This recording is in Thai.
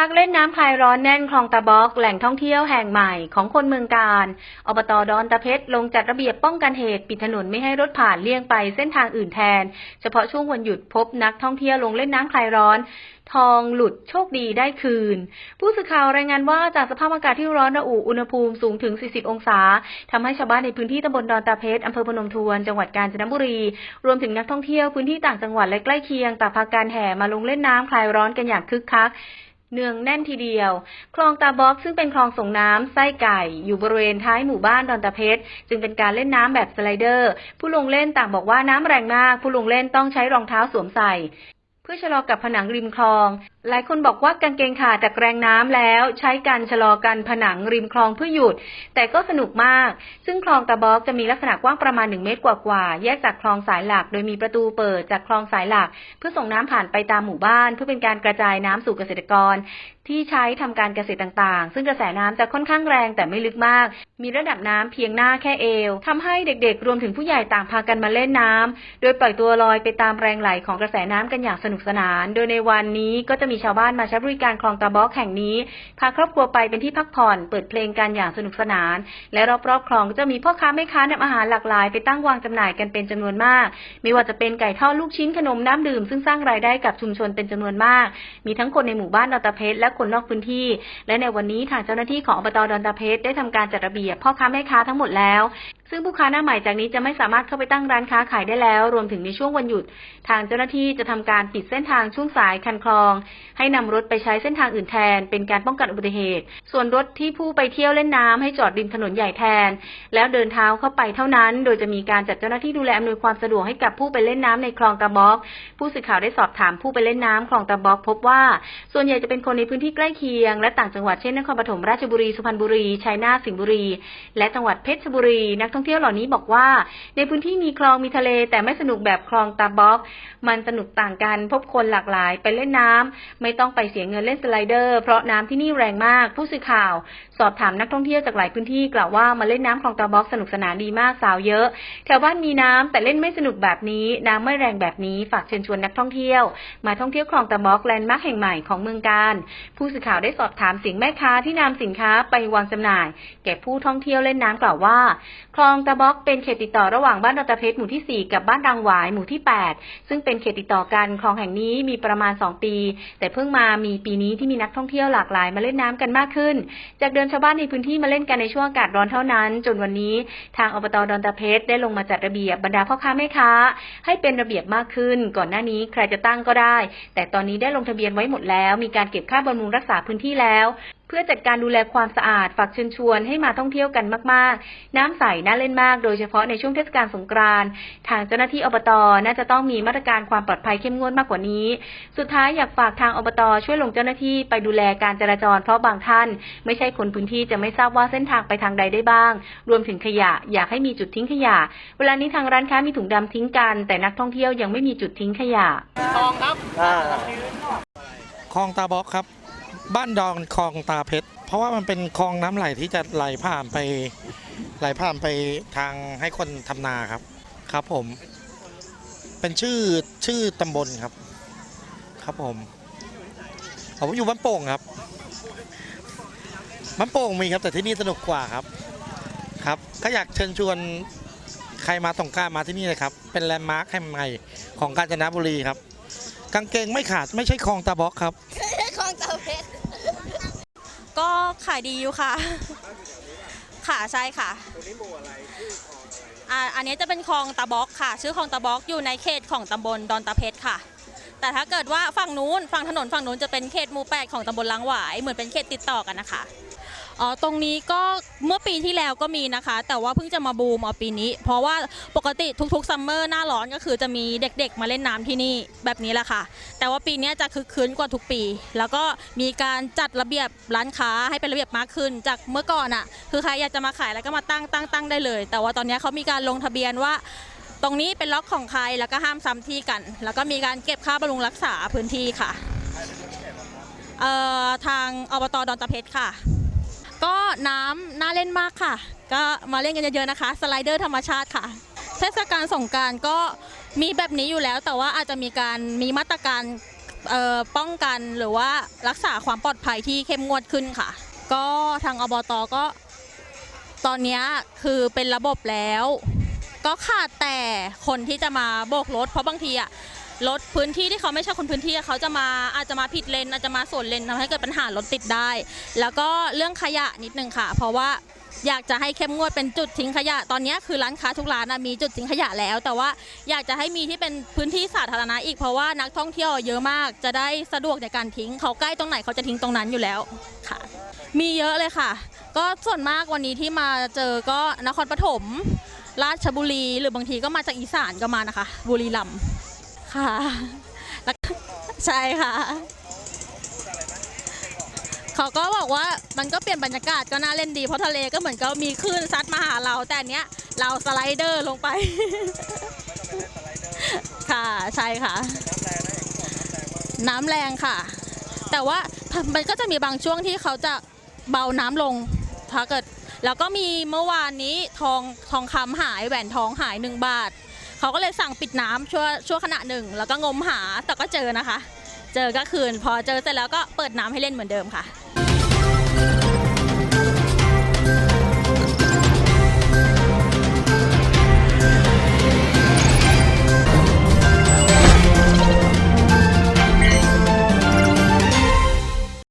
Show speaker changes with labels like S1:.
S1: นักเล่นน้ำคลายร้อนแน่นคลองตะบอก แหล่งท่องเที่ยวแห่งใหม่ของคนเมืองการอบตอดอนตะเพชรลงจัดระเบียบป้องกันเหตุปิดถนนไม่ให้รถผ่านเลี่ยงไปเส้นทางอื่นแทน เฉพาะช่วงวันหยุดพบนักท่องเที่ยวลงเล่นน้ำคลายร้อนทองหลุดโชคดีได้คืน ผู้สื่อข่าวรายงานว่าจากสภาพอากาศที่ร้อนระอุอุณหภูมิสูงถึง 40 องศาทำให้ชาวบ้านในพื้นที่ตำบลดอนตาเพชรอำเภอพนมทวน จังหวัดกาญจนบุรี รวมถึงนักท่องเที่ยวพื้นที่ต่างจังหวัดและใกล้เคียงต่างพากันแห่มาลงเล่นน้ำคลายร้อนกันอย่างคึกคัก เนืองแน่นทีเดียว คลองตาบ็อกซึ่งเป็นคลองส่งน้ำไส้ไก่ อยู่บริเวณท้ายหมู่บ้านดอนตะเพชรจึงเป็นการเล่นน้ำแบบสไลเดอร์ ผู้ลงเล่นต่างบอกว่าน้ำแรงมาก ผู้ลงเล่นต้องใช้รองเท้าสวมใส่ เพื่อชะลอกับผนังริมคลองหลายคนบอกว่ากางเกงขาดจากแรงน้ำแล้ว ใช้การชะลอกันผนังริมคลองเพื่อหยุด แต่ก็สนุกมาก ซึ่งคลองตะบอกจะมีลักษณะกว้างประมาณ 1 เมตรกว่าๆแยกจากคลองสายหลัก โดยมีประตูเปิดจากคลองสายหลัก เพื่อส่งน้ำผ่านไปตามหมู่บ้าน เพื่อเป็นการกระจายน้ำสู่เกษตรกร ที่ใช้ทำการเกษตรต่างๆ ซึ่งกระแสน้ำจะค่อนข้างแรงแต่ไม่ลึกมาก มีระดับน้ำเพียงหน้าแค่เอวทำให้เด็กๆ รวมถึงผู้ใหญ่ต่างพากันมาเล่นน้ำโดยปล่อยตัวลอยไปตามแรงไหลของกระแสน้ำกันอย่างสนุกสนาน โดยในวันนี้ก็จะมีชาวบ้านมาใช้บริการคลองตาบอกแห่งนี้ พาครอบครัวไปเป็นที่พักผ่อน เปิดเพลงกันอย่างสนุกสนาน และรอบๆคลองก็จะมีพ่อค้าแม่ค้านำอาหารหลากหลาย ไปตั้งวางจำหน่ายกันเป็นจำนวนมาก ไม่ว่าจะเป็นไก่ทอดลูกชิ้นขนมน้ำดื่ม ซึ่งสร้างรายได้กับชุมชนเป็นจำนวนมาก มีทั้งคนในหมู่บ้านดอนตะเพชรและคนนอกพื้นที่ และในวันนี้ทางเจ้าหน้าที่ของอบตดอนตะเพชรได้ทำการจัดระเบียบพ่อค้าแม่ค้าทั้งหมดแล้ว ซึ่งผู้ค้าหน้าใหม่จากนี้จะไม่สามารถเข้าไปตั้งร้านค้าขายได้แล้ว รวมถึงในช่วงวันหยุด ทางเจ้าหน้าที่จะทำการปิดเส้นทางช่วงสายคันคลอง ให้นำรถไปใช้เส้นทางอื่นแทน เป็นการป้องกันอุบัติเหตุ ส่วนรถที่ผู้ไปเที่ยวเล่นน้ำให้จอดริมถนนใหญ่แทน แล้วเดินเท้าเข้าไปเท่านั้น โดยจะมีการจัดเจ้าหน้าที่ดูแลอำนวยความสะดวกให้กับผู้ไปเล่นน้ำในคลองตะบอก ผู้สื่อข่าวได้สอบถามผู้ไปเล่นน้ำคลองตะบอก พบว่า ส่วนใหญ่จะเป็นคนในพื้นที่ใกล้เคียง และต่างจังหวัดเช่นนครปฐมราชบุรีสุพรรณบุรีชัยนาทสิงห์บุรี และจังหวัดเพชรบุรีนักท่องเที่ยวเหล่านี้บอกว่า ในพื้นที่มีคลองมีทะเล แต่ไม่สนุกแบบคลองตาบอกมันสนุกต่างกันพบคนหลากหลายไปเล่นน้ำไม่ต้องไปเสียเงินเล่นสไลเดอร์ เพราะน้ำที่นี่แรงมากผู้สื่อข่าว สอบถามนักท่องเที่ยวจากหลายพื้นที่กล่าวว่ามาเล่นน้ำคลองตาบอกสนุกสนานดีมากสาวเยอะแถวบ้านมีน้ำแต่เล่นไม่สนุกแบบนี้ น้ำไม่แรงแบบนี้ฝากเชิญชวนนักท่องเที่ยว มาท่องเที่ยวคลองตาบอกแลนด์มาร์คแห่งใหม่ของเมืองการ ผู้สื่อข่าวได้สอบถามสียงแม่ค้าที่นำสินค้าไปวางจำหน่าย แก่ผู้ท่องเที่ยวเล่นน้ำกล่าวว่าคลององตาบอกเป็นเขตติดต่อระหว่างบ้านดอนตะเพชรหมู่ที่ 4 กับบ้านรังหวายหมู่ที่ 8 ซึ่งเป็นเขตติดต่อกันคลองแห่งนี้มีประมาณ 2 ปี แต่เพิ่งมามีปีนี้ที่มีนักท่องเที่ยวหลากหลายมาเล่นน้ำกันมากขึ้น จากเดิมชาวบ้านในพื้นที่มาเล่นกันในช่วงอากาศร้อนเท่านั้น จนวันนี้ทางอบตดอนตะเพชรได้ลงมาจัดระเบียบบรรดาพ่อค้าแม่ค้า ให้เป็นระเบียบมากขึ้น ก่อนหน้านี้ใครจะตั้งก็ได้ แต่ตอนนี้ได้ลงทะเบียนไว้หมดแล้ว มีการเก็บค่าบำรุงรักษาพื้นที่แล้ว เพื่อจัดการดูแลความสะอาดฝากเชิญชวนให้มาท่องเที่ยวกันมาก ๆ น้ำใสน่าเล่นมาก โดยเฉพาะในช่วงเทศกาลสงกรานต์ทางเจ้าหน้าที่อบตน่าจะต้องมีมาตรการความปลอดภัยเข้มงวดมากกว่านี้ สุดท้ายอยากฝากทางอบตช่วยลงเจ้าหน้าที่ไปดูแลการจราจรเพราะบางท่าน ไม่ใช่คนพื้นที่จะไม่ทราบว่าเส้นทางไปทางใดได้บ้าง รวมถึงขยะอยากให้มีจุดทิ้งขยะ เวลานี้ทางร้านค้ามีถุงดำทิ้งกัน แต่นักท่องเที่ยวยังไม่มีจุดทิ้งขยะ
S2: อ่า
S3: คลองตาบอกครับ บ้านดอนคลองตาเพชร เพราะว่ามันเป็นคลองน้ำไหลที่จะไหลผ่านไปไหลผ่านไปทางให้คนทำนาครับ ครับผม เป็นชื่อชื่อตำบลครับ ครับผมผมอยู่บ้านโป่งครับบ้านโป่งมีครับ แต่ที่นี่สนุกกว่าครับ ครับก็อยากเชิญชวนใครมาสงการมาที่นี่เลยครับ เป็นแลนด์มาร์คแห่งใหม่ของกาญจนบุรีครับ กางเกงไม่ขาดไม่ใช่คลองตาบอกครับ
S4: ลองเตาเพชร ก็ขายดีอยู่ค่ะ ค่ะใช่ค่ะอ่าอันนี้จะเป็นคลองตะบอกค่ะ ชื่อคลองตะบอกอยู่ในเขตของตำบลดอนตะเพชรค่ะ แต่ถ้าเกิดว่าฝั่งนู้นฝั่งถนนฝั่งนู้นจะเป็นเขตหมู่แปดของตำบลลังหวายเหมือนเป็นเขตติดต่อกันนะคะ อ๋อตรงนี้ก็เมื่อปีที่แล้วก็มีนะคะ แต่ว่าเพิ่งจะมาบูมเอาปีนี้ เพราะว่าปกติทุกๆซัมเมอร์หน้าร้อนก็คือจะมีเด็กๆ มาเล่นน้ำที่นี่แบบนี้แหละค่ะ แต่ว่าปีนี้จะคึกคืนกว่าทุกปี แล้วก็มีการจัดระเบียบร้านค้าให้เป็นระเบียบมากขึ้น จากเมื่อก่อนอะ คือใครอยากจะมาขายแล้วก็มาตั้งตั้งตั้งได้เลย แต่ว่าตอนนี้เขามีการลงทะเบียนว่า ตรงนี้เป็นล็อกของใครแล้วก็ห้ามซ้ำที่กัน แล้วก็มีการเก็บค่าบำรุงรักษาพื้นที่ค่ะ เอ่อทางอบตดอนตะเพชรค่ะ ก็น้ำน่าเล่นมากค่ะ ก็มาเล่นกันเยอะๆนะคะ สไลเดอร์ธรรมชาติค่ะ เทศกาลสงการก็มีแบบนี้อยู่แล้ว แต่ว่าอาจจะมีการมีมาตรการป้องกันหรือว่ารักษาความปลอดภัยที่เข้มงวดขึ้นค่ะ ก็ทางอบตก็ ตอนนี้คือเป็นระบบแล้ว ก็ขาดแต่คนที่จะมาโบกรถเพราะบางทีอะ รถพื้นที่ที่เขาไม่ใช่คนพื้นที่เขาจะมาอาจจะมาผิดเลนอาจจะมาสวนเลนทำให้เกิดปัญหารถติดได้ แล้วก็เรื่องขยะนิดนึงค่ะ เพราะว่าอยากจะให้เข้มงวดเป็นจุดทิ้งขยะ ตอนนี้คือร้านค้าทุกร้านมีจุดทิ้งขยะแล้ว แต่ว่าอยากจะให้มีที่เป็นพื้นที่สาธารณะอีกเพราะว่านักท่องเที่ยวเยอะมาก จะได้สะดวกในการทิ้ง เขาใกล้ตรงไหนเขาจะทิ้งตรงนั้นอยู่แล้วค่ะ มีเยอะเลยค่ะ ก็ส่วนมากวันนี้ที่มาเจอก็นครปฐมราชบุรี หรือบางทีก็มาจากอีสานก็มานะคะ บุรีรัมย์ ค่ะแล้วใช่ค่ะ เขาก็บอกว่ามันก็เปลี่ยนบรรยากาศก็น่าเล่นดีเพราะทะเลก็เหมือนก็มีคลื่นซัดมาหาเรา แต่อันเนี้ยเราสไลเดอร์ลงไป ค่ะใช่ค่ะ น้ำแรงค่ะ แต่ว่ามันก็จะมีบางช่วงที่เขาจะเบาน้ำลงถ้าเกิดแล้วก็มีเมื่อวานนี้ทองทองคำหายแหวนทองหายหนึ่งบาท เขาก็เลยสั่งปิดน้ำชั่วชั่วขณะหนึ่ง แล้วก็งมหาแต่ก็เจอนะคะ เจอก็คืน พอเจอเสร็จแล้วก็เปิดน้ำให้เล่นเหมือนเดิมค่ะ